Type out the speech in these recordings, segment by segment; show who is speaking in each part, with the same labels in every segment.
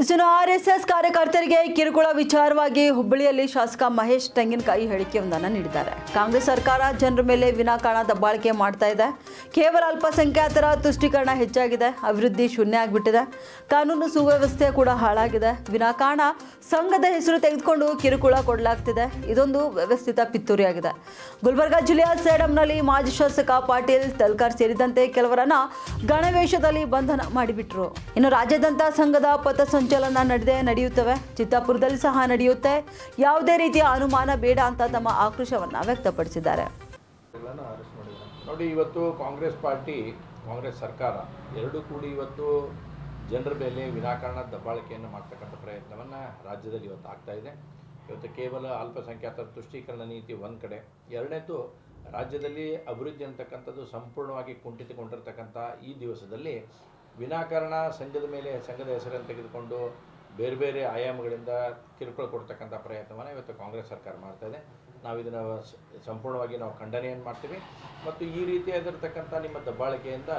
Speaker 1: ಇನ್ನು R S S ಕಾರ್ಯಕರ್ತರಿಗೆ ಕಿರುಕುಳ ವಿಚಾರವಾಗಿ ಹುಬ್ಬಳ್ಳಿಯಲ್ಲಿ ಶಾಸಕ ಮಹೇಶ್ ತೆಂಗಿನಕಾಯಿ ಹೇಳಿಕೆಯೊಂದನ್ನು ನೀಡಿದ್ದಾರೆ. ಕಾಂಗ್ರೆಸ್ ಸರ್ಕಾರ ಜನರ ಮೇಲೆ ವಿನಾಕಾರಣ ದಬ್ಬಾಳಿಕೆ ಮಾಡ್ತಾ ಇದೆ. ಕೇವಲ ಅಲ್ಪಸಂಖ್ಯಾತರ ತುಷ್ಟೀಕರಣ ಹೆಚ್ಚಾಗಿದೆ. ಅಭಿವೃದ್ಧಿ ಶೂನ್ಯ ಆಗಿಬಿಟ್ಟಿದೆ. ಕಾನೂನು ಸುವ್ಯವಸ್ಥೆ ಕೂಡ ಹಾಳಾಗಿದೆ. ವಿನಾಕಾರಣ ಸಂಘದ ಹೆಸರು ತೆಗೆದುಕೊಂಡು ಕಿರುಕುಳ ಕೊಡಲಾಗ್ತಿದೆ. ಇದೊಂದು ವ್ಯವಸ್ಥಿತ ಪಿತ್ತೂರಿಯಾಗಿದೆ. ಗುಲ್ಬರ್ಗ ಜಿಲ್ಲೆಯ ಸೇಡಂನಲ್ಲಿ ಮಾಜಿ ಶಾಸಕ ಪಾಟೀಲ್ ತಲ್ಕರ್ ಸೇರಿದಂತೆ ಕೆಲವರನ್ನ ಗಣವೇಶದಲ್ಲಿ ಬಂಧನ ಮಾಡಿಬಿಟ್ರು. ಇನ್ನು ರಾಜ್ಯದಂತ ಸಂಘದ ಪಥಸಂಚಲನ ನಡೆದೇ ನಡೆಯುತ್ತವೆ. ಚಿತ್ತಾಪುರದಲ್ಲಿ ಸಹ ನಡೆಯುತ್ತೆ. ಯಾವುದೇ ರೀತಿಯ ಅನುಮಾನ ಬೇಡ ಅಂತ ತಮ್ಮ ಆಕ್ರೋಶವನ್ನ ವ್ಯಕ್ತಪಡಿಸಿದ್ದಾರೆ.
Speaker 2: ನೋಡಿ, ಇವತ್ತು ಕಾಂಗ್ರೆಸ್ ಪಾರ್ಟಿ, ಕಾಂಗ್ರೆಸ್ ಸರ್ಕಾರ ಎರಡೂ ಕೂಡಿ ಇವತ್ತು ಜನರ ಮೇಲೆ ವಿನಾಕಾರಣ ದಬ್ಬಾಳಿಕೆಯನ್ನು ಮಾಡ್ತಕ್ಕಂಥ ಪ್ರಯತ್ನವನ್ನು ರಾಜ್ಯದಲ್ಲಿ ಇವತ್ತು ಆಗ್ತಾ ಇದೆ. ಇವತ್ತು ಕೇವಲ ಅಲ್ಪಸಂಖ್ಯಾತರ ತುಷ್ಟೀಕರಣ ನೀತಿ ಒಂದು ಕಡೆ. ಎರಡನೇದು ರಾಜ್ಯದಲ್ಲಿ ಅಭಿವೃದ್ಧಿ ಅಂತಕ್ಕಂಥದ್ದು ಸಂಪೂರ್ಣವಾಗಿ ಕುಂಠಿತಗೊಂಡಿರ್ತಕ್ಕಂಥ ಈ ದಿವಸದಲ್ಲಿ ವಿನಾಕಾರಣ ಸಂಘದ ಮೇಲೆ, ಸಂಘದ ಹೆಸರನ್ನು ತೆಗೆದುಕೊಂಡು ಬೇರೆ ಬೇರೆ ಆಯಾಮಗಳಿಂದ ಕಿರುಕುಳ ಕೊಡ್ತಕ್ಕಂಥ ಪ್ರಯತ್ನವನ್ನು ಇವತ್ತು ಕಾಂಗ್ರೆಸ್ ಸರ್ಕಾರ ಮಾಡ್ತಾ ಇದೆ. ನಾವು ಇದನ್ನು ಸಂಪೂರ್ಣವಾಗಿ ನಾವು ಖಂಡನೆಯನ್ನು ಮಾಡ್ತೀವಿ. ಮತ್ತು ಈ ರೀತಿಯಾಗಿರ್ತಕ್ಕಂಥ ನಿಮ್ಮ ದಬ್ಬಾಳಿಕೆಯಿಂದ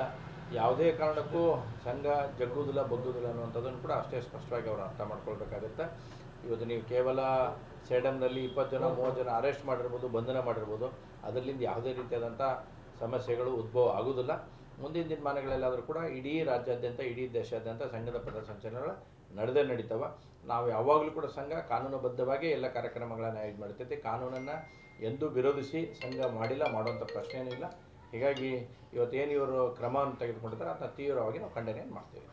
Speaker 2: ಯಾವುದೇ ಕಾರಣಕ್ಕೂ ಸಂಘ ಜಗ್ಗುವುದಿಲ್ಲ, ಬಗ್ಗುವುದಿಲ್ಲ ಅನ್ನುವಂಥದ್ದನ್ನು ಕೂಡ ಅಷ್ಟೇ ಸ್ಪಷ್ಟವಾಗಿ ಅವರು ಅರ್ಥ ಮಾಡ್ಕೊಳ್ಬೇಕಾಗುತ್ತೆ. ಇವತ್ತು ನೀವು ಕೇವಲ ಸೇಡಮ್ನಲ್ಲಿ ಇಪ್ಪತ್ತು ಜನ, ಮೂವತ್ತು ಜನ ಅರೆಸ್ಟ್ ಮಾಡಿರ್ಬೋದು, ಬಂಧನ ಮಾಡಿರ್ಬೋದು ಅದರಿಂದ ಯಾವುದೇ ರೀತಿಯಾದಂಥ ಸಮಸ್ಯೆಗಳು ಉದ್ಭವ ಆಗುವುದಿಲ್ಲ. ಮುಂದಿನ ದಿನಮಾನಗಳಲ್ಲಾದರೂ ಕೂಡ ಇಡೀ ರಾಜ್ಯಾದ್ಯಂತ, ಇಡೀ ದೇಶಾದ್ಯಂತ ಸಂಘದ ಪಥಸಂಚಲನಗಳು ನಡೆದೇ ನಡೀತವೆ. ನಾವು ಯಾವಾಗಲೂ ಕೂಡ ಸಂಘ ಕಾನೂನುಬದ್ಧವಾಗಿ ಎಲ್ಲ ಕಾರ್ಯಕ್ರಮಗಳನ್ನು ಇದು ಮಾಡ್ತೈತಿ ಕಾನೂನನ್ನು ಎಂದೂ ವಿರೋಧಿಸಿ ಸಂಘ ಮಾಡಿಲ್ಲ, ಮಾಡುವಂಥ ಪ್ರಶ್ನೆಯೂ ಇಲ್ಲ. ಹೀಗಾಗಿ ಇವತ್ತೇನು ಇವರು ಕ್ರಮವನ್ನು ತೆಗೆದುಕೊಂಡಿದ್ದಾರೆ ಅದನ್ನ ತೀವ್ರವಾಗಿ ನಾವು ಖಂಡನೆಯನ್ನು ಮಾಡ್ತೀವಿ.